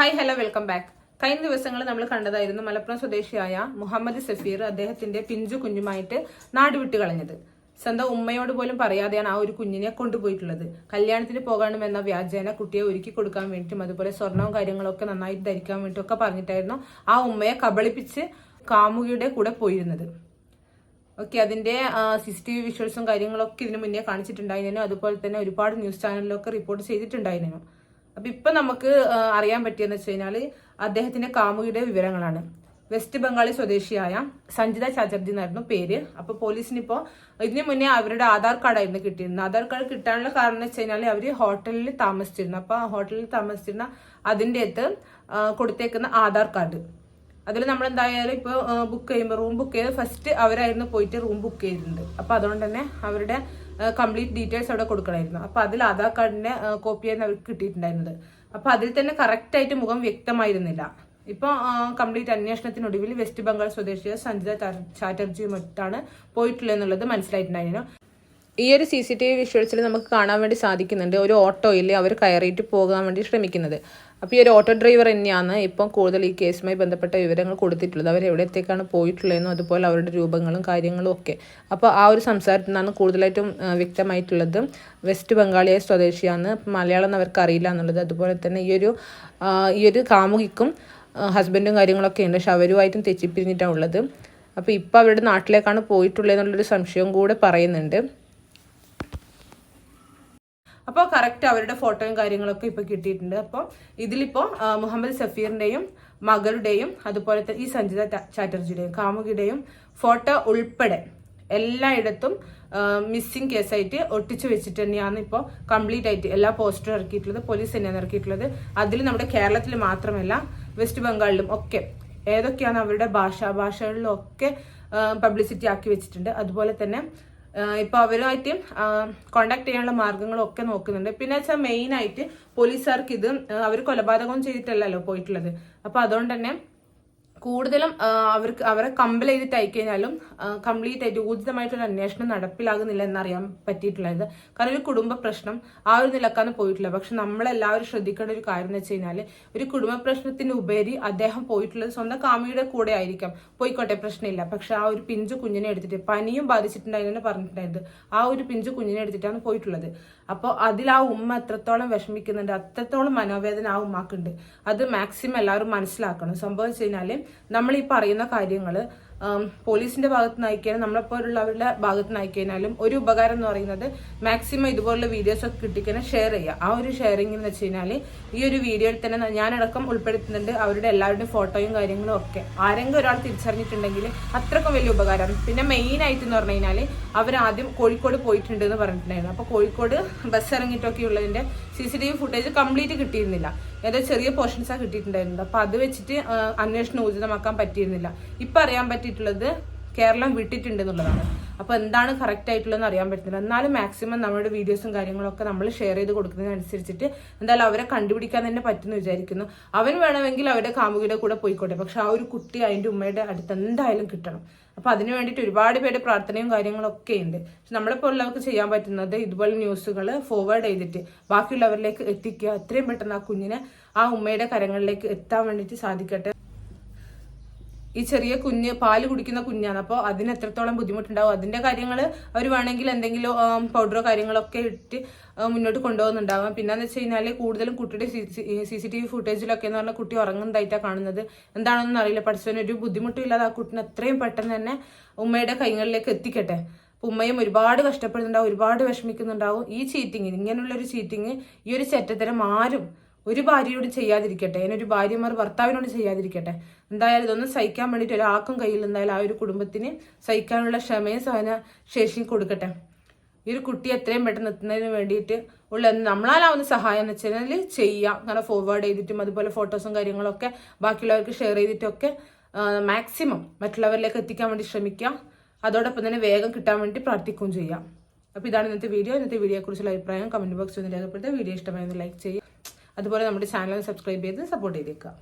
Hi hello welcome back കഴിഞ്ഞ ദിവസങ്ങൾ നമ്മൾ കണ്ടതായിരുന്നു മലപ്പുറം സ്വദേശിയായ മുഹമ്മദ് സഫീർ അദ്ദേഹത്തിന്റെ പിഞ്ചു കുഞ്ഞുമായിട്ട് നാടുവിട്ട് കളഞ്ഞത്. സ്വന്തം ഉമ്മയോട് പോലും പറയാതെയാണ് ആ ഒരു കുഞ്ഞിനെ കൊണ്ടുപോയിട്ടുള്ളത്. കല്യാണത്തിന് പോകണമെന്ന വ്യാജേന കുട്ടിയെ ഒരുക്കി കൊടുക്കാൻ വേണ്ടിയിട്ടും അതുപോലെ സ്വർണവും കാര്യങ്ങളൊക്കെ നന്നായിട്ട് ധരിക്കാൻ വേണ്ടിയിട്ടും ഒക്കെ പറഞ്ഞിട്ടായിരുന്നു ആ ഉമ്മയെ കബളിപ്പിച്ച് കാമുകിയുടെ കൂടെ പോയിരുന്നത്. ഓക്കെ അതിന്റെ സി സി ടി വി വിഷ്വൽസും കാര്യങ്ങളൊക്കെ ഇതിനു മുന്നേ കാണിച്ചിട്ടുണ്ടായിരുന്നു. അതുപോലെ തന്നെ ഒരുപാട് ന്യൂസ് ചാനലിലൊക്കെ റിപ്പോർട്ട് ചെയ്തിട്ടുണ്ടായിരുന്നു. അപ്പൊ ഇപ്പൊ നമുക്ക് അറിയാൻ പറ്റിയെന്ന് വെച്ച് കഴിഞ്ഞാൽ അദ്ദേഹത്തിന്റെ കാമുകിയുടെ വിവരങ്ങളാണ്. വെസ്റ്റ് ബംഗാളി സ്വദേശിയായ സഞ്ജിത ചാറ്റർജി എന്നായിരുന്നു പേര്. അപ്പൊ പോലീസിന് ഇപ്പോ ഇതിനു മുന്നേ അവരുടെ ആധാർ കാർഡായിരുന്നു കിട്ടിയിരുന്നത്. ആധാർ കാർഡ് കിട്ടാനുള്ള കാരണം എന്ന് വെച്ച് കഴിഞ്ഞാൽ അവർ ഹോട്ടലിൽ താമസിച്ചിരുന്നു. അപ്പൊ ആ ഹോട്ടലിൽ താമസിച്ചിരുന്ന അതിന്റെ അകത്ത് കൊടുത്തേക്കുന്ന ആധാർ കാർഡ്. അതിൽ നമ്മൾ എന്തായാലും ഇപ്പോൾ ബുക്ക് ചെയ്യുമ്പോൾ റൂം ബുക്ക് ചെയ്ത് ഫസ്റ്റ് അവരായിരുന്നു പോയിട്ട് റൂം ബുക്ക് ചെയ്തിട്ടുണ്ട്. അപ്പോൾ അതുകൊണ്ട് തന്നെ അവരുടെ കംപ്ലീറ്റ് ഡീറ്റെയിൽസ് അവിടെ കൊടുക്കണമായിരുന്നു അപ്പോൾ അതിൽ ആധാർ കാർഡിന്റെ കോപ്പിയായിരുന്നു അവർക്ക് കിട്ടിയിട്ടുണ്ടായിരുന്നത്. അപ്പോൾ അതിൽ തന്നെ കറക്റ്റ് ആയിട്ട് മുഖം വ്യക്തമായിരുന്നില്ല. ഇപ്പോൾ കംപ്ലീറ്റ് അന്വേഷണത്തിനൊടുവിൽ വെസ്റ്റ് ബംഗാൾ സ്വദേശിയ സഞ്ജിത ചാറ്റർജിയുമൊട്ടാണ് പോയിട്ടുള്ളതെന്നുള്ളത് മനസ്സിലായിട്ടുണ്ടായിരുന്നു. ഈ ഒരു സി സി ടി വി വിഷ്വൽസിൽ നമുക്ക് കാണാൻ വേണ്ടി സാധിക്കുന്നുണ്ട്. ഒരു ഓട്ടോയിൽ അവർ കയറിയിട്ട് പോകാൻ വേണ്ടി ശ്രമിക്കുന്നത്. അപ്പോൾ ഈ ഒരു ഓട്ടോ ഡ്രൈവർ തന്നെയാണ് ഇപ്പം കൂടുതൽ ഈ കേസുമായി ബന്ധപ്പെട്ട വിവരങ്ങൾ കൊടുത്തിട്ടുള്ളത്. അവർ എവിടത്തേക്കാണ് പോയിട്ടുള്ളതെന്നും അതുപോലെ അവരുടെ രൂപങ്ങളും കാര്യങ്ങളും ഒക്കെ. അപ്പോൾ ആ ഒരു സംസാരത്തിൽ നിന്നാണ് കൂടുതലായിട്ടും വ്യക്തമായിട്ടുള്ളത്. വെസ്റ്റ് ബംഗാളിയെ സ്വദേശിയാണ്. മലയാളം അവർക്ക് അറിയില്ല എന്നുള്ളത്. അതുപോലെ തന്നെ ഈ ഒരു ഈ ഒരു കാമുകിക്കും ഹസ്ബൻഡും കാര്യങ്ങളൊക്കെ ഉണ്ട്. പക്ഷെ അവരുമായിട്ടും തെറ്റിപ്പിരിഞ്ഞിട്ടാണ് ഉള്ളത്. അപ്പോൾ ഇപ്പോൾ അവരുടെ നാട്ടിലേക്കാണ് പോയിട്ടുള്ളത് എന്നുള്ളൊരു സംശയവും കൂടെ പറയുന്നുണ്ട്. അപ്പോൾ കറക്റ്റ് അവരുടെ ഫോട്ടോയും കാര്യങ്ങളൊക്കെ ഇപ്പോൾ കിട്ടിയിട്ടുണ്ട്. അപ്പോൾ ഇതിലിപ്പോൾ മുഹമ്മദ് സഫീറിന്റെയും മകളുടെയും അതുപോലെ തന്നെ ഈ സഞ്ജിത ചാറ്റർജിയുടെയും കാമുകിയുടെയും ഫോട്ടോ ഉൾപ്പെടെ എല്ലായിടത്തും മിസ്സിംഗ് കേസായിട്ട് ഒട്ടിച്ചു വെച്ചിട്ട് തന്നെയാണ് ഇപ്പോൾ കംപ്ലീറ്റ് ആയിട്ട് എല്ലാ പോസ്റ്ററും ഇറക്കിയിട്ടുള്ളത് പോലീസ് തന്നെയാണ് ഇറക്കിയിട്ടുള്ളത്. അതിൽ നമ്മുടെ കേരളത്തിൽ മാത്രമല്ല വെസ്റ്റ് ബംഗാളിലും ഒക്കെ ഏതൊക്കെയാണ് അവരുടെ ഭാഷാ പബ്ലിസിറ്റി ആക്കി വെച്ചിട്ടുണ്ട്. അതുപോലെ തന്നെ ഇപ്പൊ അവരുമായിട്ട് കോണ്ടാക്ട് ചെയ്യാനുള്ള മാർഗങ്ങളും ഒക്കെ നോക്കുന്നുണ്ട്. പിന്നെ വെച്ചാൽ മെയിൻ ആയിട്ട് പോലീസുകാർക്ക് ഇത് അവർ കൊലപാതകം ചെയ്തിട്ടല്ലല്ലോ പോയിട്ടുള്ളത്. അപ്പൊ അതുകൊണ്ട് തന്നെ കൂടുതലും അവർക്ക് അവരെ കമ്പൽ ചെയ്തിട്ട് അയക്കഴിഞ്ഞാലും കംപ്ലീറ്റ് ആയിട്ട് ഊർജിതമായിട്ടൊരു അന്വേഷണം നടപ്പിലാകുന്നില്ല എന്നറിയാൻ പറ്റിയിട്ടുള്ളത്. കാരണം ഒരു കുടുംബ പ്രശ്നം ആ ഒരു നിലക്കാണ് പോയിട്ടില്ല പക്ഷെ നമ്മളെല്ലാവരും ശ്രദ്ധിക്കേണ്ട ഒരു കാര്യം എന്ന് വെച്ച് കഴിഞ്ഞാൽ ഒരു കുടുംബ പ്രശ്നത്തിന് ഉപരി അദ്ദേഹം പോയിട്ടുള്ളത് സ്വന്തം കാമിയുടെ കൂടെ ആയിരിക്കാം. പോയിക്കോട്ടെ പ്രശ്നമില്ല. പക്ഷെ ആ ഒരു പിഞ്ചു കുഞ്ഞിനെ എടുത്തിട്ട് പനിയും ബാധിച്ചിട്ടുണ്ടായിരുന്നു പറഞ്ഞിട്ടുണ്ടായിരുന്നു. ആ ഒരു പിഞ്ചു കുഞ്ഞിനെ എടുത്തിട്ടാണ് പോയിട്ടുള്ളത്. അപ്പോൾ അതിൽ ആ ഉമ്മ എത്രത്തോളം വിഷമിക്കുന്നുണ്ട് അത്രത്തോളം മനോവേദന ആ ഉമ്മാക്കുണ്ട്. അത് മാക്സിമം എല്ലാവരും മനസ്സിലാക്കണം. സംഭവം വെച്ച് കഴിഞ്ഞാൽ നമ്മൾ ഈ പറയുന്ന കാര്യങ്ങൾ പോലീസിന്റെ ഭാഗത്ത് നിന്ന് അയക്കാനും നമ്മളെപ്പോലുള്ളവരുടെ ഭാഗത്ത് നിന്ന് അയക്കാനും ഒരു ഉപകാരം എന്ന് പറയുന്നത് മാക്സിമം ഇതുപോലുള്ള വീഡിയോസ് ഒക്കെ കിട്ടിക്കഴിഞ്ഞാൽ ഷെയർ ചെയ്യുക. ആ ഒരു ഷെയറിംഗ് എന്ന് വെച്ച് കഴിഞ്ഞാൽ ഈ ഒരു വീഡിയോയിൽ തന്നെ ഞാനടക്കം ഉൾപ്പെടുത്തുന്നുണ്ട് അവരുടെ എല്ലാവരുടെയും ഫോട്ടോയും കാര്യങ്ങളും ഒക്കെ. ആരെങ്കിലും ഒരാൾ തിരിച്ചറിഞ്ഞിട്ടുണ്ടെങ്കിൽ അത്രക്കും വലിയ ഉപകാരം പിന്നെ മെയിൻ ആയിട്ട് എന്ന് പറഞ്ഞു കഴിഞ്ഞാൽ അവർ ആദ്യം കോഴിക്കോട് പോയിട്ടുണ്ട് എന്ന് പറഞ്ഞിട്ടുണ്ടായിരുന്നു. അപ്പോൾ കോഴിക്കോട് ബസ് ഇറങ്ങിയിട്ടൊക്കെ ഉള്ളതിന്റെ C C T V footage complete കിട്ടിയിരുന്നില്ല. ഏതോ ചെറിയ പോർഷൻസാണ് കിട്ടിയിട്ടുണ്ടായിരുന്നത്. അപ്പോൾ അത് വെച്ചിട്ട് അന്വേഷണം ഊർജിതമാക്കാൻ പറ്റിയിരുന്നില്ല. ഇപ്പം അറിയാൻ പറ്റിയിട്ടുള്ളത് കേരളം വിട്ടിട്ടുണ്ട് എന്നുള്ളതാണ്. അപ്പോൾ എന്താണ് കറക്റ്റ് ആയിട്ടുള്ളതെന്ന് അറിയാൻ പറ്റുന്നില്ല. എന്നാലും മാക്സിമം നമ്മുടെ വീഡിയോസും കാര്യങ്ങളൊക്കെ നമ്മൾ ഷെയർ ചെയ്ത് കൊടുക്കുന്നതിനനുസരിച്ചിട്ട് എന്തായാലും അവരെ കണ്ടുപിടിക്കാൻ തന്നെ പറ്റുമെന്ന് വിചാരിക്കുന്നു. അവൻ വേണമെങ്കിൽ അവരുടെ കാമുകിയുടെ കൂടെ പോയിക്കോട്ടെ. പക്ഷെ ആ ഒരു കുട്ടി അതിന്റെ ഉമ്മയുടെ അടുത്ത് എന്തായാലും കിട്ടണം. അപ്പോൾ അതിന് വേണ്ടിയിട്ട് ഒരുപാട് പേര് പ്രാർത്ഥനയും കാര്യങ്ങളൊക്കെ ഉണ്ട്. പക്ഷെ നമ്മളെപ്പോലുള്ളവർക്ക് ചെയ്യാൻ പറ്റുന്നത് ഇതുപോലെ ന്യൂസുകൾ ഫോർവേഡ് ചെയ്തിട്ട് ബാക്കിയുള്ളവരിലേക്ക് എത്തിക്കുക. എത്രയും പെട്ടെന്ന് ആ കുഞ്ഞിനെ ആ ഉമ്മയുടെ കരങ്ങളിലേക്ക് എത്താൻ വേണ്ടിയിട്ട് സാധിക്കട്ടെ. ഈ ചെറിയ കുഞ്ഞ് പാൽ കുടിക്കുന്ന കുഞ്ഞാണ്. അപ്പോൾ അതിന് എത്രത്തോളം ബുദ്ധിമുട്ടുണ്ടാവും? അതിന്റെ കാര്യങ്ങൾ അവർ വേണമെങ്കിൽ എന്തെങ്കിലും പൗഡറോ കാര്യങ്ങളൊക്കെ ഇട്ട് മുന്നോട്ട് കൊണ്ടുപോകുന്നുണ്ടാവാം. പിന്നെന്ന് വെച്ച് കഴിഞ്ഞാൽ കൂടുതലും കുട്ടിയുടെ സി സി ടി വി ഫുട്ടേജിലൊക്കെ എന്ന് പറഞ്ഞാൽ കുട്ടി ഉറങ്ങുന്നതായിട്ടാണ് കാണുന്നത്. എന്താണെന്ന് അറിയില്ല. പഠിച്ചവന് ഒരു ബുദ്ധിമുട്ടും ഇല്ലാതെ ആ കുട്ടിനെ എത്രയും പെട്ടെന്ന് തന്നെ ഉമ്മയുടെ കൈകളിലേക്ക് എത്തിക്കട്ടെ. ഉമ്മയും ഒരുപാട് കഷ്ടപ്പെടുന്നുണ്ടാവും ഒരുപാട് വിഷമിക്കുന്നുണ്ടാവും. ഈ ചീറ്റിങ് ഇങ്ങനെയുള്ള ഒരു ചീറ്റിങ് ഈ ഒരു ചെറ്റത്തരം ആരും ഒരു ഭാര്യയോട് ചെയ്യാതിരിക്കട്ടെ. അതിനൊരു ഭാര്യമാർ ഭർത്താവിനോട് ചെയ്യാതിരിക്കട്ടെ. എന്തായാലും ഇതൊന്നും സഹിക്കാൻ വേണ്ടിയിട്ട് ഒരാൾക്കും കയ്യിൽ എന്തായാലും ആ ഒരു കുടുംബത്തിന് സഹിക്കാനുള്ള ക്ഷമയും സഹന ശേഷിയും കൊടുക്കട്ടെ. ഈ ഒരു കുട്ടി എത്രയും പെട്ടെന്ന് എത്തുന്നതിന് വേണ്ടിയിട്ട് ഉള്ള നമ്മളാലാവുന്ന സഹായം എന്ന് വെച്ചാൽ ചെയ്യാം. അങ്ങനെ ഫോർവേഡ് ചെയ്തിട്ടും അതുപോലെ ഫോട്ടോസും കാര്യങ്ങളൊക്കെ ബാക്കിയുള്ളവർക്ക് ഷെയർ ചെയ്തിട്ടൊക്കെ മാക്സിമം മറ്റുള്ളവരിലേക്ക് എത്തിക്കാൻ വേണ്ടി ശ്രമിക്കാം. അതോടൊപ്പം തന്നെ വേഗം കിട്ടാൻ വേണ്ടി പ്രാർത്ഥിക്കുകയും ചെയ്യാം. അപ്പോൾ ഇതാണ് ഇന്നത്തെ വീഡിയോ ഇന്നത്തെ വീഡിയോയെക്കുറിച്ചുള്ള അഭിപ്രായം കമന്റ് ബോക്സിൽ ഒന്ന് രേഖപ്പെടുത്തുക. വീഡിയോ ഇഷ്ടമായെന്ന് ലൈക്ക് ചെയ്യുക. അതുപോലെ നമ്മുടെ ചാനൽ സബ്സ്ക്രൈബ് ചെയ്ത് സപ്പോർട്ട് ചെയ്തേക്കുക.